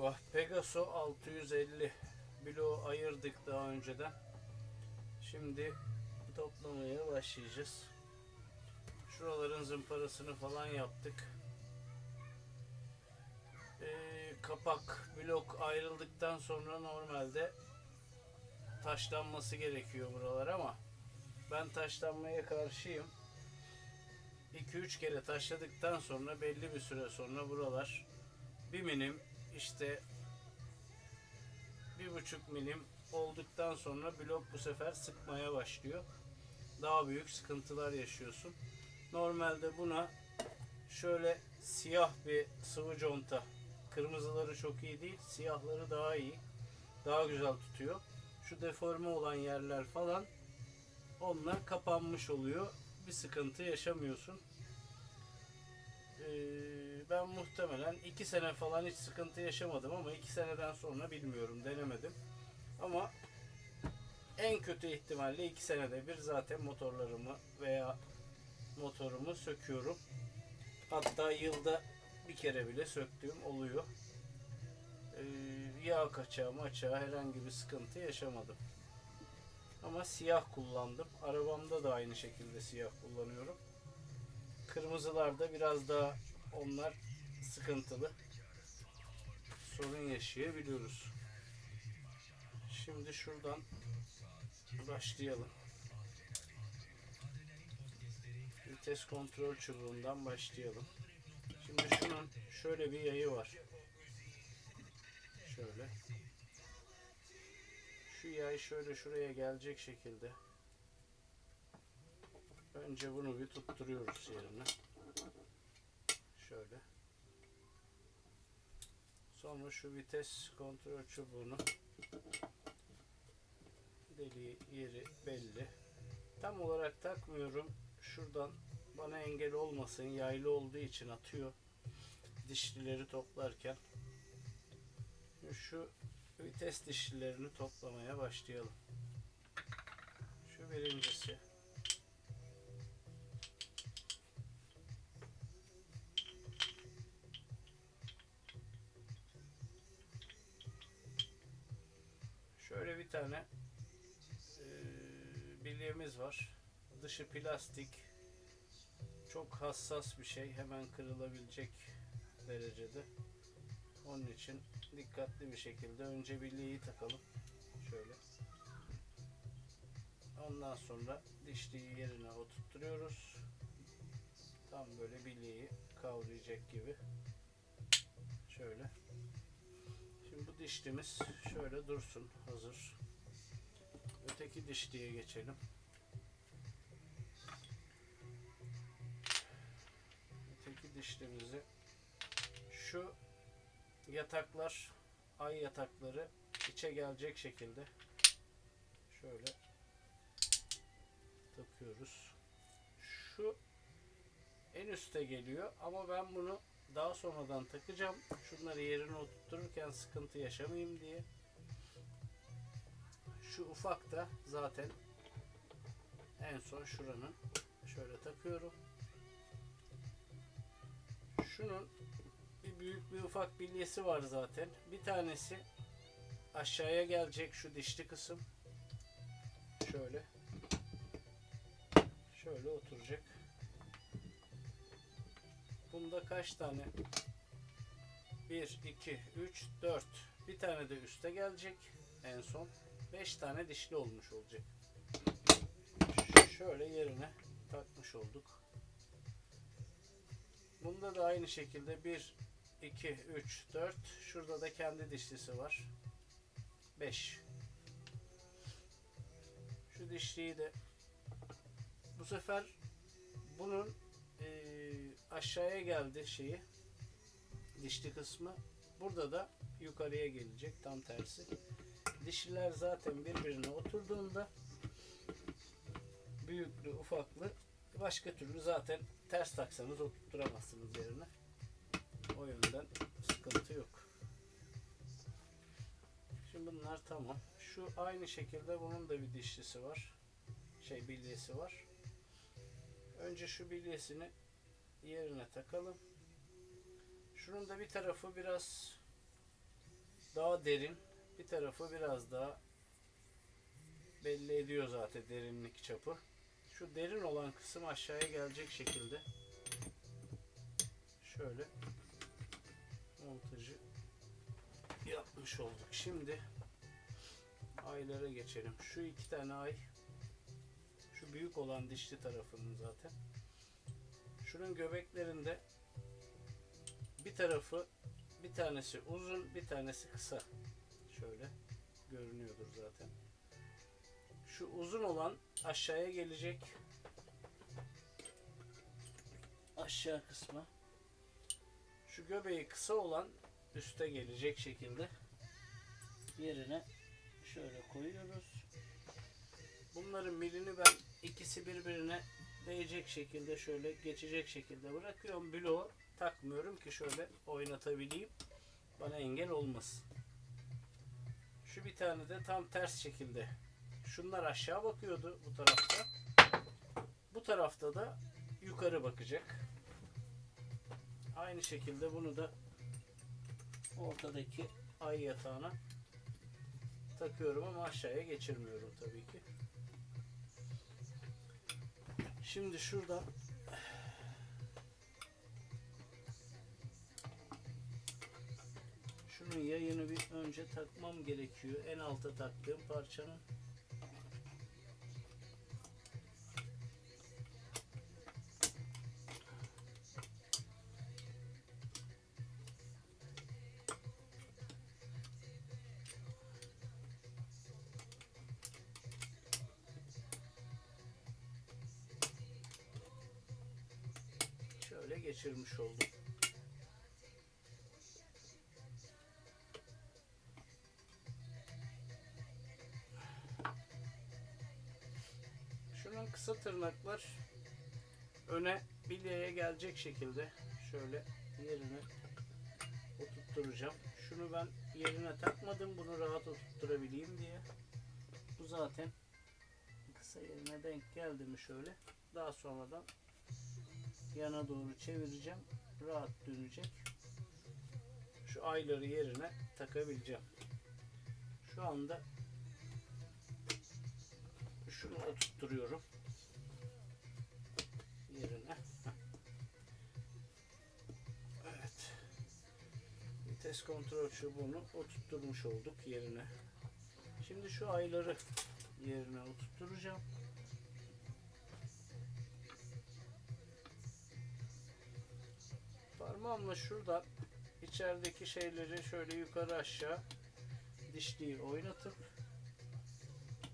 merhaba. Pegaso 650 bloğu ayırdık daha önceden. Şimdi toplamaya başlayacağız. Şuraların zımparasını falan yaptık. Ee, kapak blok ayrıldıktan sonra normalde taşlanması gerekiyor buralar ama ben taşlanmaya karşıyım. 2-3 kere taşladıktan sonra belli bir süre sonra buralar bir milim işte bir buçuk milim olduktan sonra blok bu sefer sıkmaya başlıyor. Daha büyük sıkıntılar yaşıyorsun. Normalde buna şöyle siyah bir sıvı conta. Kırmızıları çok iyi değil, siyahları daha iyi. Daha güzel tutuyor. Şu deforme olan yerler falan onlar kapanmış oluyor. Bir sıkıntı yaşamıyorsun. Ee, ben muhtemelen 2 sene falan hiç sıkıntı yaşamadım ama 2 seneden sonra bilmiyorum denemedim. Ama en kötü ihtimalle 2 senede bir zaten motorlarımı veya motorumu söküyorum. Hatta yılda bir kere bile söktüğüm oluyor. Ee, yağ kaçağı maçağı herhangi bir sıkıntı yaşamadım. Ama siyah kullandım. Arabamda da aynı şekilde siyah kullanıyorum. Kırmızılarda biraz daha onlar sıkıntılı. Sorun yaşayabiliyoruz. Şimdi şuradan başlayalım. Vites kontrol çubuğundan başlayalım. Şimdi şunun şöyle bir yayı var. Şöyle. Şu yay şöyle şuraya gelecek şekilde. Önce bunu bir tutturuyoruz yerine. Şöyle. Sonra şu vites kontrol çubuğunu deliği yeri belli. Tam olarak takmıyorum. Şuradan bana engel olmasın. Yaylı olduğu için atıyor. Dişlileri toplarken. Şu vites dişlilerini toplamaya başlayalım. Şu birincisi. Bir tane eee bilyemiz var. Dışı plastik. Çok hassas bir şey. Hemen kırılabilecek derecede. Onun için dikkatli bir şekilde önce bilyeyi takalım. Şöyle. Ondan sonra dişliği yerine oturtturuyoruz. Tam böyle bilyeyi kavrayacak gibi. Şöyle. Bu dişlimiz şöyle dursun hazır. Öteki dişliğe geçelim. Öteki dişlimizi şu yataklar ay yatakları içe gelecek şekilde şöyle takıyoruz. Şu en üste geliyor ama ben bunu daha sonradan takacağım. Şunları yerine oturtururken sıkıntı yaşamayayım diye. Şu ufak da zaten en son şuranın şöyle takıyorum. Şunun bir büyük bir ufak bilyesi var zaten. Bir tanesi aşağıya gelecek şu dişli kısım. Şöyle. Şöyle oturacak. Bunda kaç tane? 1, 2, 3, 4. Bir tane de üste gelecek en son. 5 tane dişli olmuş olacak. Şöyle yerine takmış olduk. Bunda da aynı şekilde 1, 2, 3, 4. Şurada da kendi dişlisi var. 5. Şu dişliyi de bu sefer bunun eee, aşağıya geldi şeyi dişli kısmı. Burada da yukarıya gelecek tam tersi. Dişliler zaten birbirine oturduğunda büyüklü ufaklı başka türlü zaten ters taksanız oturtturamazsınız yerine. O yönden sıkıntı yok. Şimdi bunlar tamam. Şu aynı şekilde bunun da bir dişlisi var. Şey bilyesi var. Önce şu bilyesini yerine takalım. Şunun da bir tarafı biraz daha derin. Bir tarafı biraz daha belli ediyor zaten derinlik çapı. Şu derin olan kısım aşağıya gelecek şekilde şöyle montajı yapmış olduk. Şimdi aylara geçelim. Şu iki tane ay büyük olan dişli tarafının zaten. Şunun göbeklerinde bir tarafı bir tanesi uzun bir tanesi kısa. Şöyle görünüyordur zaten. Şu uzun olan aşağıya gelecek. Aşağı kısmı. Şu göbeği kısa olan üste gelecek şekilde yerine şöyle koyuyoruz. Bunların milini ben ikisi birbirine değecek şekilde şöyle geçecek şekilde bırakıyorum. Bloğu takmıyorum ki şöyle oynatabileyim. Bana engel olmasın. Şu bir tane de tam ters şekilde. Şunlar aşağı bakıyordu bu tarafta. Bu tarafta da yukarı bakacak. Aynı şekilde bunu da ortadaki ay yatağına takıyorum ama aşağıya geçirmiyorum tabii ki. Şimdi şurada şunun yayını bir önce takmam gerekiyor. En alta taktığım parçanın. Geçirmiş oldum. Şunun kısa tırnaklar öne bilyeye gelecek şekilde şöyle yerine oturtturacağım. Şunu ben yerine takmadım bunu rahat oturtturabileyim diye. Bu zaten kısa yerine denk geldi mi şöyle daha sonradan yana doğru çevireceğim. Rahat dönecek. Şu ayları yerine takabileceğim. Şu anda şunu oturtturuyorum. Yerine. Evet. Vites kontrol çubuğunu oturtturmuş olduk yerine. Şimdi şu ayları yerine oturtturacağım. Parmağımla şuradan içerideki şeyleri şöyle yukarı aşağı dişliği oynatıp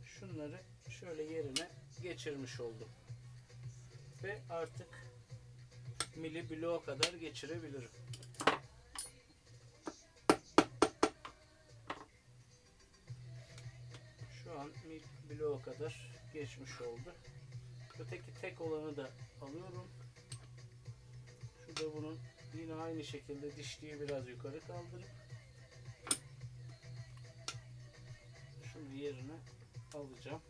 şunları şöyle yerine geçirmiş oldum. Ve artık mili bloğa kadar geçirebilirim. Şu an mil bloğa kadar geçmiş oldu. Öteki tek olanı da alıyorum. Şurada bunun yine aynı şekilde dişliği biraz yukarı kaldırıp şunu yerine alacağım.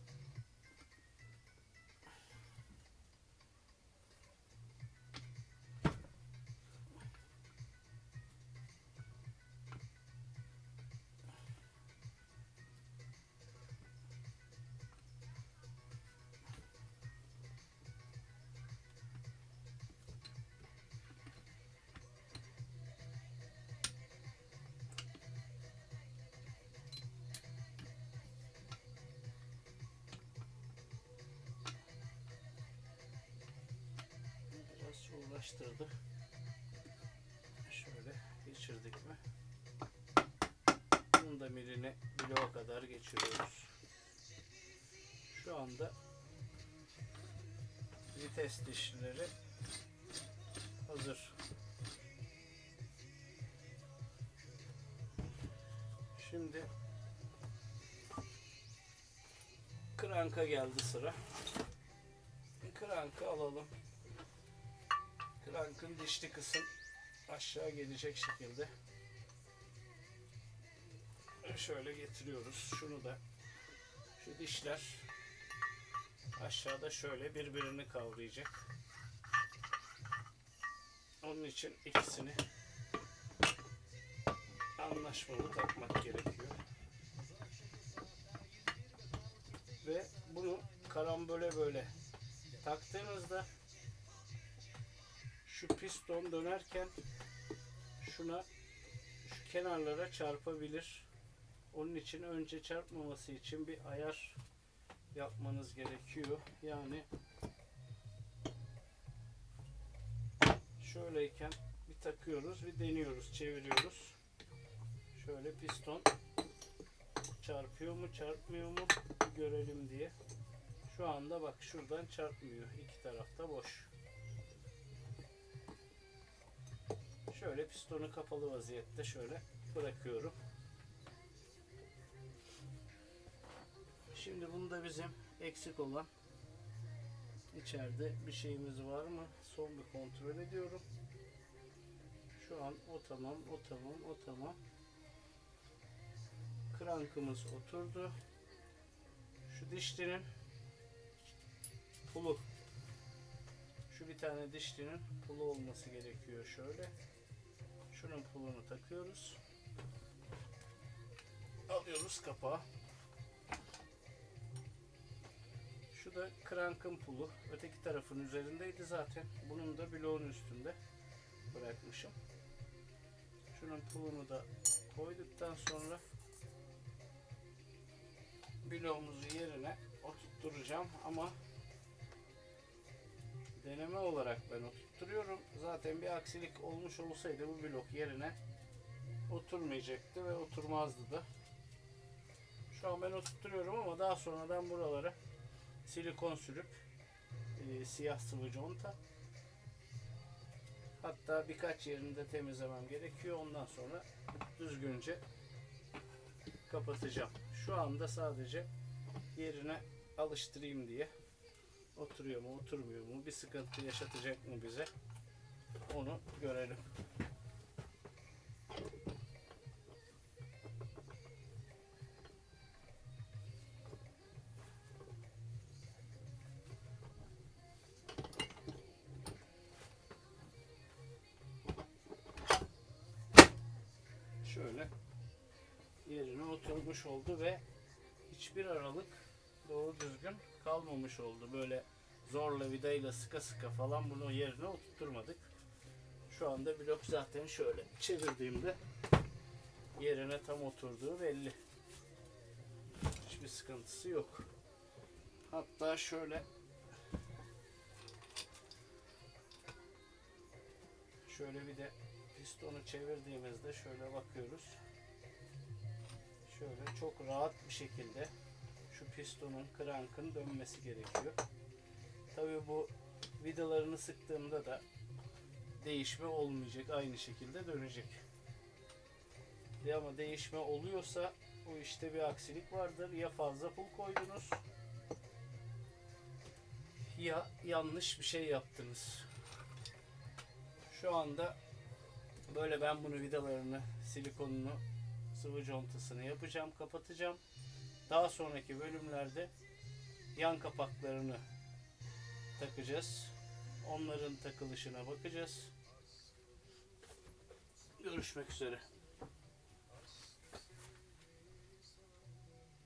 Uğraştırdı. Şöyle geçirdik mi? Bunu da miline bloğa kadar geçiriyoruz. Şu anda vites dişlileri hazır. Şimdi kranka geldi sıra. Krankı alalım. Krankın dişli kısım aşağı gelecek şekilde şöyle getiriyoruz. Şunu da şu dişler aşağıda şöyle birbirini kavrayacak. Onun için ikisini anlaşmalı takmak gerekiyor. Ve bunu karambole böyle taktığınızda şu piston dönerken şuna şu kenarlara çarpabilir. Onun için önce çarpmaması için bir ayar yapmanız gerekiyor. Yani şöyleyken bir takıyoruz, bir deniyoruz, çeviriyoruz. Şöyle piston çarpıyor mu, çarpmıyor mu görelim diye. Şu anda bak şuradan çarpmıyor. İki tarafta boş. Şöyle pistonu kapalı vaziyette şöyle bırakıyorum. Şimdi bunda bizim eksik olan içeride bir şeyimiz var mı? Son bir kontrol ediyorum. Şu an o tamam, o tamam, o tamam. Krankımız oturdu. Şu dişlinin pulu. Şu bir tane dişlinin pulu olması gerekiyor şöyle. Şunun pulunu takıyoruz. Alıyoruz kapağı. Şu da krankın pulu. Öteki tarafın üzerindeydi zaten. Bunun da bloğun üstünde bırakmışım. Şunun pulunu da koyduktan sonra bloğumuzu yerine oturtturacağım ama deneme olarak ben oturtturuyorum. Zaten bir aksilik olmuş olsaydı bu blok yerine oturmayacaktı ve oturmazdı da. Şu an ben oturtturuyorum ama daha sonradan buralara silikon sürüp e, siyah sıvı conta hatta birkaç yerini de temizlemem gerekiyor. Ondan sonra düzgünce kapatacağım. Şu anda sadece yerine alıştırayım diye oturuyor mu oturmuyor mu bir sıkıntı yaşatacak mı bize onu görelim. Şöyle yerine oturmuş oldu ve hiçbir aralık doğru düzgün kalmamış oldu. Böyle zorla vidayla sıka sıka falan bunu yerine oturtmadık. Şu anda blok zaten şöyle çevirdiğimde yerine tam oturduğu belli. Hiçbir sıkıntısı yok. Hatta şöyle şöyle bir de pistonu çevirdiğimizde şöyle bakıyoruz. Şöyle çok rahat bir şekilde şu pistonun krankın dönmesi gerekiyor. Tabii bu vidalarını sıktığımda da değişme olmayacak. Aynı şekilde dönecek. Ama değişme oluyorsa bu işte bir aksilik vardır. Ya fazla pul koydunuz ya yanlış bir şey yaptınız. Şu anda böyle ben bunu vidalarını, silikonunu, sıvı contasını yapacağım, kapatacağım. Daha sonraki bölümlerde yan kapaklarını takacağız. Onların takılışına bakacağız. Görüşmek üzere.